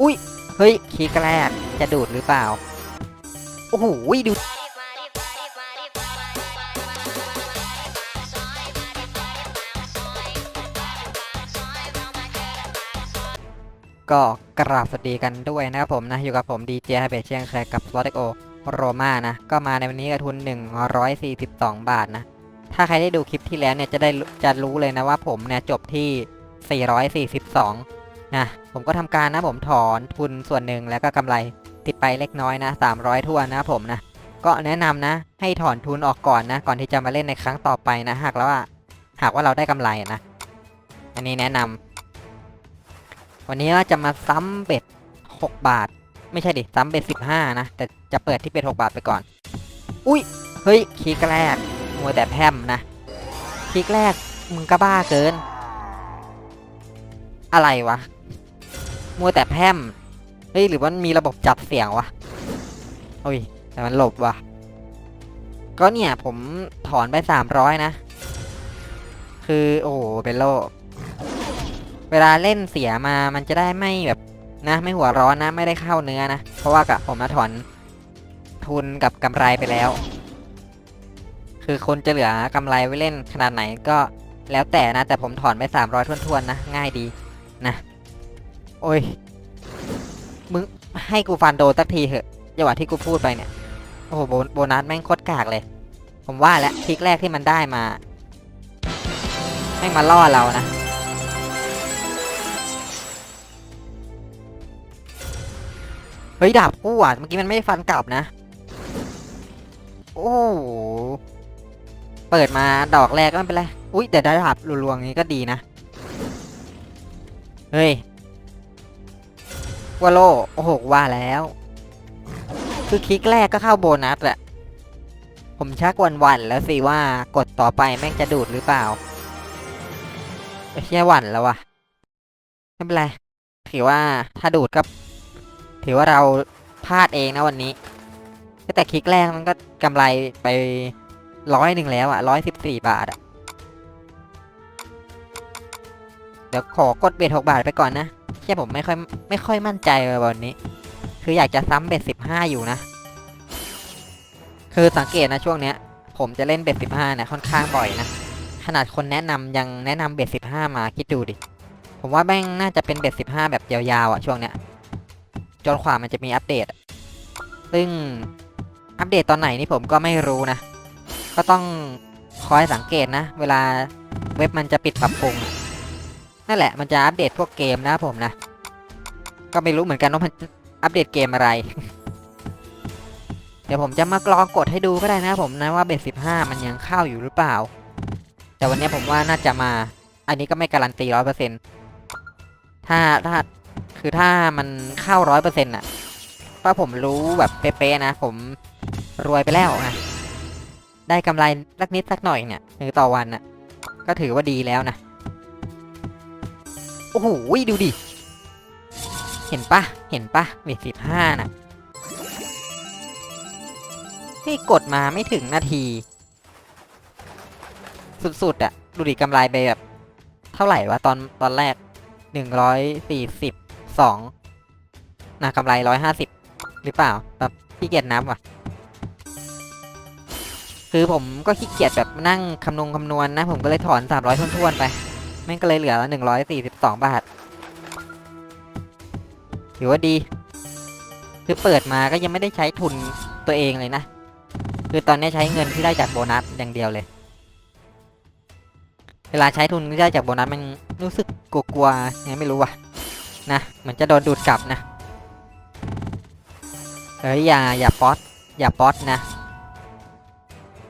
อุ้ย เฮ้ยคีกแรกจะดูดหรือเปล่า โอ้โหดูก็กราบสวัสดีกันด้วยนะครับผมนะ อยู่กับผมดีเจไฮเบเชียงเคยกับส l o t โอโรมานะ ก็มาในวันนี้กับทุน 142 บาทนะ ถ้าใครได้ดูคลิปที่แล้วเนี่ย จะได้จะรู้เลยนะว่าผมเนี่ย จบที่ 442 นะผมก็ทำการนะผมถอนทุนส่วนหนึ่งแล้วก็กำไรติดไปเล็กน้อยนะ 300ทั่วนนะผมนะ ก็แนะนำนะ ให้ถอนทุนออกก่อนนะ ก่อนที่จะมาเล่นในครั้งต่อไปนะ หากแล้วว่าหากว่าเราได้กำไรนะ อันนี้แนะนำวันนี้ก็จะมาซ้ำเบ็ด 6 บาท ไม่ใช่ดิซ้ำเบ็ด 15 นะ แต่จะเปิดที่เบ็ด 6 บาทไปก่อน อุ้ยเฮ้ยคลิกแรกมัวแต่แพมนะคลิกแรกมึงก็บ้าเกิน อะไรวะ มัวแต่แพมเฮ้ยหรือว่ามันมีระบบจับเสียงวะโอ้ยแต่มันหลบวะก็เนี่ยผมถอนไป300นะ คือโอ้โหเป็นโลเวลาเล่นเสียมามันจะได้ไม่แบบนะ ไม่หัวร้อนนะ ไม่ได้เข้าเนื้อนะ เพราะว่ากับผมมาถอนทุนกับกำไรไปแล้ว คือคนจะเหลือกำไรไว้เล่นขนาดไหนก็แล้วแต่นะ แต่ผมถอนไป300ทวนๆนะ ง่ายดีนะ โอ้ย มึงให้กูฟันโดนสักทีเถอะจังหวะที่กูพูดไปเนี่ย โอ้โหโบนัสแม่งโคตรกากเลย ผมว่าแล้วคลิกแรกที่มันได้มา แม่งมาล่อเรานะ เฮ้ยดาบกูอะเมื่อกี้มันไม่ได้ฟันกลับนะ โอ้โหเปิดมาดอกแรกก็ไม่เป็นไร อุ้ยแต่ได้ดาบรัวๆงี้ก็ดีนะ เฮ้ย ว่าโลโอ้โหว่าแล้ว คือคลิกแรกก็เข้าโบนัสแหละผมชักหวันๆแล้วสิว่ากดต่อไปแม่งจะดูดหรือเปล่าไม่ใช่หวั่นแล้ววะไม่เป็นไรถือว่าถ้าดูดก็ถือว่าเราพลาดเองนะวันนี้แต่คลิกแรกมันก็กำไรไปร้อยหนึ่งแล้วอะร้อยสิบสี่บาทอะ เดี๋ยวขอกดเบ็ดหกบาทไปก่อนนะแค่ผมไม่ค่อยไม่ค่อยมั่นใจเลยวันนี้ คืออยากจะซ้ำเบ็ดสิบห้าอยู่นะ คือสังเกตนะช่วงเนี้ย ผมจะเล่นเบ็ดสิบห้าเนี่ยค่อนข้างบ่อยนะ ขนาดคนแนะนำยังแนะนำเบ็ดสิบห้ามาคิดดูดิ ผมว่าแม่งน่าจะเป็นเบ็ดสิบห้าแบบยาวๆอะช่วงเนี้ยจนขวามันจะมีอัปเดต ซึ่งอัปเดตตอนไหนนี่ผมก็ไม่รู้นะ ก็ต้องคอยสังเกตนะ เวลาเว็บมันจะปิดปรับปรุง นั่นแหละมันจะอัปเดตพวกเกมนะผมนะ ก็ไม่รู้เหมือนกันว่ามันอัปเดตเกมอะไร เดี๋ยวผมจะมากลองกดให้ดูก็ได้นะผมนะว่าเบสสิบห้ามันยังเข้าอยู่หรือเปล่า แต่วันนี้ผมว่าน่าจะมา อันนี้ก็ไม่การันตีร้อยเปอร์เซ็นต์ถ้าถ้าคือถ้ามันเข้าร้อยเปอร์เซ็นต์อะถ้าผมรู้แบบเป๊ะๆนะ ผมรวยไปแล้วนะได้กำไรสักนิดสักหน่อยเนี่ยคือต่อวันน่ะ ก็ถือว่าดีแล้วนะ โอ้โหดูดิ เห็นปะเห็นปะเวทสิบห้าน่ะที่กดมาไม่ถึงนาที สุดๆอะดูดิกำไรไปแบบ เท่าไหร่วะตอนตอนแรกหนึ่งร้อยสี่สิบสองนะกำไรร้อยห้าสิบหรือเปล่า แบบขี้เกียจนับว่ะ คือผมก็ขี้เกียจแบบนั่งคำนวณคำนวณนะ ผมก็เลยถอนสามร้อยทวนๆไป ม่งก็เลยเหลือหนึ่งร้อยสี่สิบสองบาท ถือว่าดี คือเปิดมาก็ยังไม่ได้ใช้ทุนตัวเองเลยนะ คือตอนนี้ใช้เงินที่ได้จากโบนัสอย่างเดียวเลย เวลาใช้ทุนที่ได้จากโบนัสมันรู้สึกกลัวๆยังไม่รู้ว่ะ นะเหมือนจะโดนดูดกลับนะเฮ้ยอย่าอย่าป๊อตอย่าป๊อตนะ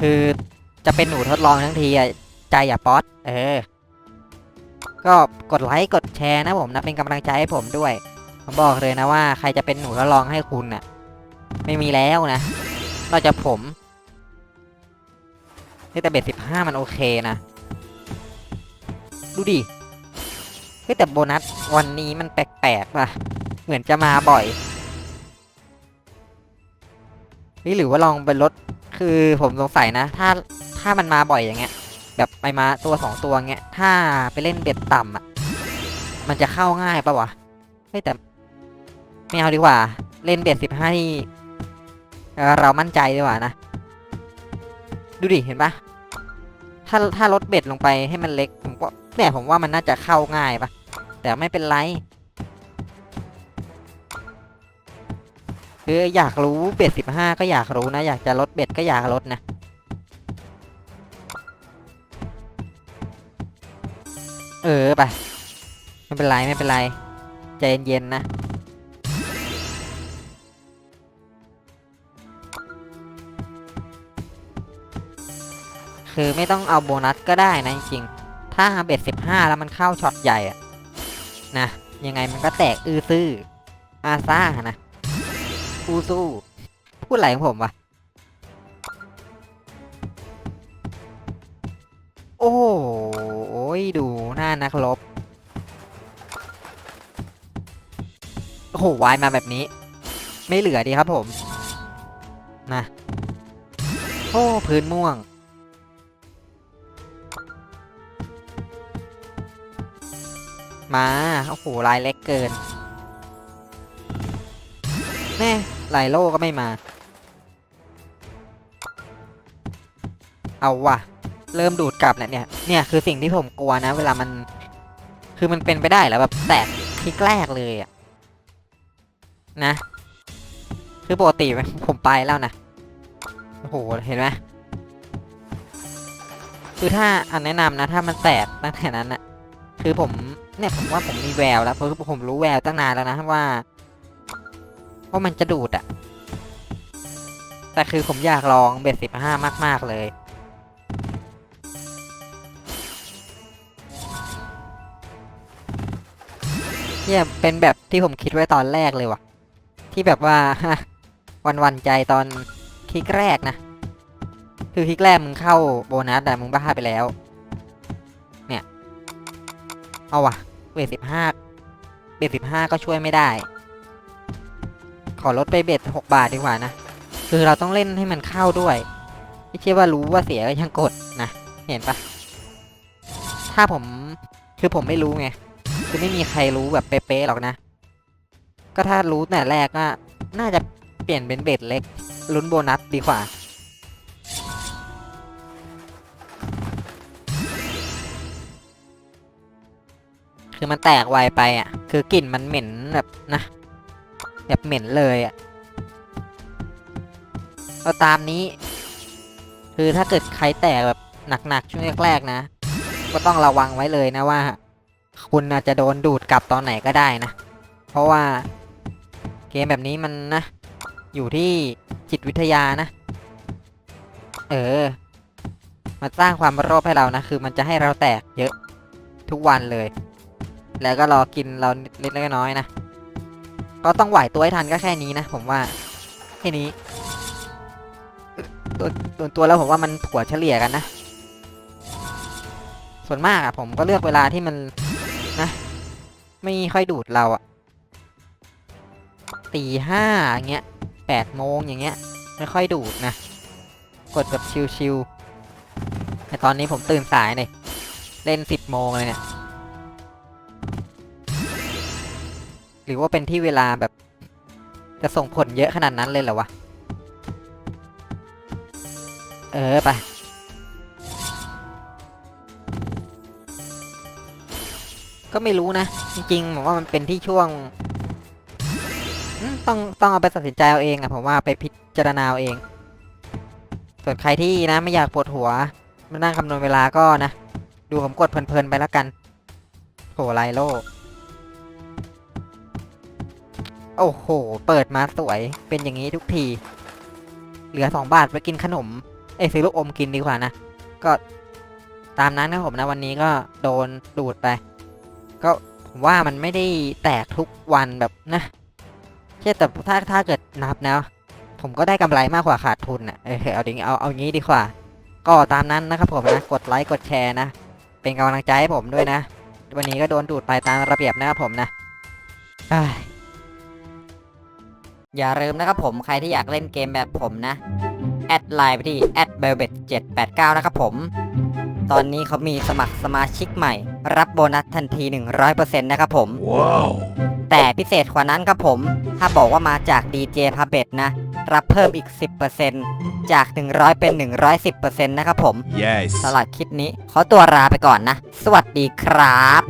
คือจะเป็นหนูทดลองทั้งทีอะใจอย่าป๊อตเออ ก็กดไลค์กดแชร์นะผมนะเป็นกำลังใจให้ผมด้วย ผมบอกเลยนะว่าใครจะเป็นหนูทดลองให้คุณน่ะ ไม่มีแล้วนะนอกจากผมเฮ้แต่เบ็ดสิบห้ามันโอเคนะ ดูดิเฮ้แต่โบนัสวันนี้มันแปลกๆว่ะ เหมือนจะมาบ่อยนี่หรือว่าลองไปลดคือผมสงสัยนะ ถ้าถ้ามันมาบ่อยอย่างเงี้ย แบบไปมาตัวสองตัวเงี้ย ถ้าไปเล่นเบ็ดต่ำอะ มันจะเข้าง่ายปะวะเฮ้ยแต่ไม่เอาดีกว่า เล่นเบ็ดสิบห้าที่เอ่อเรามั่นใจดีกว่านะ ดูดิเห็นปะถ้าถ้าลดเบ็ดลงไปให้มันเล็กผมก็เนี่ยผมว่ามันน่าจะเข้าง่ายปะแต่ไม่เป็นไรคืออยากรู้เบ็ดสิบห้าก็อยากรู้นะ อยากจะลดเบ็ดก็อยากลดนะ เออไปไม่เป็นไรไม่เป็นไรใจเย็นๆนะคือไม่ต้องเอาโบนัสก็ได้นะจริงๆ ถ้าเบ็ดสิบห้าแล้วมันเข้าช็อตใหญ่อะนะ ยังไงมันก็แตกอือซื่ออาซ่านะอูซูพูดอะไรของผมวะ ยดูหน้านักรบโอ้โหวายมาแบบนี้ ไม่เหลือดีครับผมนะโอ้พื้นม่วง มาโอ้โหลายเล็กเกินแน่ลายโล่ก็ไม่มา เอาว่ะ เริ่มดูดกลับแล้วเนี่ยเนี่ยคือสิ่งที่ผมกลัวนะ เวลามัน คือมันเป็นไปได้แล้วแบบแตกคลิกแรกเลยอะนะ คือปกติผมไปแล้วนะโอ้โหเห็นไหมคือถ้าอันแนะนำนะ ถ้ามันแตกตั้งแต่นั้นนะคือผมเนี่ยผมว่าผมมีแววแล้วเพราะผมรู้แววตั้งนานแล้วนะว่าว่ามันจะดูดอะแต่คือผมอยากลองเบ็ดสิบห้ามาก ๆ เลย เนี่ยเป็นแบบที่ผมคิดไว้ตอนแรกเลยว่ะ ที่แบบว่าวันวันใจตอนคลิกแรกนะ คือคลิกแรกมึงเข้าโบนัสแต่มึงบ้าไปแล้ว เนี่ย เอาว่ะเบสสิบห้าเบสสิบห้าก็ช่วยไม่ได้ ขอลดไปเบ็ดหกบาทดีกว่านะ คือเราต้องเล่นให้มันเข้าด้วย ไม่ใช่ว่ารู้ว่าเสียก็ยังกดนะ เห็นปะถ้าผมคือผมไม่รู้ไง คือไม่มีใครรู้แบบเป๊ะๆหรอกนะ ก็ถ้ารู้แต่แรกก็น่าจะเปลี่ยนเป็นเบ็ดเล็ก ลุ้นโบนัสดีกว่า คือมันแตกไวไปอะ คือกลิ่นมันเหม็นแบบนะ แบบเหม็นเลยอะเอาตามนี้ คือถ้าเกิดใครแตกแบบหนักๆช่วงแรกๆนะ ก็ต้องระวังไว้เลยนะว่า คุณอาจจะโดนดูดกลับตอนไหนก็ได้นะ เพราะว่าเกมแบบนี้มันนะ อยู่ที่จิตวิทยานะ เออ มาสร้างความโลภให้เรานะ คือมันจะให้เราแตกเยอะทุกวันเลย แล้วก็รอกินเราเล็กๆน้อยๆนะ ก็ต้องไหวตัวให้ทันก็แค่นี้นะ ผมว่า แค่นี้ตัวตัวตัวแล้วผมว่ามันผัวเฉลี่ยกันนะ ส่วนมากอะผมก็เลือกเวลาที่มัน นะ ไม่ค่อยดูดเราอะตีห้าอย่างเงี้ยแปดโมงอย่างเงี้ย ไม่ค่อยดูดนะ กดแบบชิวๆแต่ตอนนี้ผมตื่นสายเลยเล่นสิบโมงเลยเนี่ย หรือว่าเป็นที่เวลาแบบ จะส่งผลเยอะขนาดนั้นเลยเหรอวะ เออ ไป ก็ไม่รู้นะ จริงๆผมว่ามันเป็นที่ช่วง ต้องต้องเอาไปตัดสินใจเอาเองอะผมว่าไปพิจารณาเอาเอง ส่วนใครที่นะไม่อยากปวดหัวมานั่งคำนวณเวลาก็นะ ดูผมกดเพลินๆไปแล้วกันโหไลโลโอ้โห เปิดมาสวยเป็นอย่างนี้ทุกที เหลือสองบาทไปกินขนม เอ้ยซื้อลูกอมกินดีกว่านะ ก็ตามนั้นนะผมนะวันนี้ก็โดนดูดไป ก็ผมว่ามันไม่ได้แตกทุกวันแบบนะใช่แต่ถ้าถ้าเกิดนับนะผมก็ได้กำไรมากกว่าขาดทุนอะเออเอาดิเอาเอางี้ดีกว่า ก็ตามนั้นนะครับผมนะกดไลค์กดแชร์นะ เป็นกำลังใจให้ผมด้วยนะ วันนี้ก็โดนดูดไปตามระเบียบนะครับผมนะอย่าลืมนะครับผมใครที่อยากเล่นเกมแบบผมนะ แอดไลน์ไปที่แอดเบลเบ789 นะครับผม ตอนนี้เขามีสมัครสมาชิกใหม่ รับโบนัสทันที 100%นะครับผม Wow. แต่พิเศษกว่านั้นครับผม ถ้าบอกว่ามาจาก DJ p a b e t นะ รับเพิ่มอีก 10%จาก 100 เป็น 110%นะครับผม Yes. สำหรับคลิปนี้ ขอตัวลาไปก่อนนะ สวัสดีครับ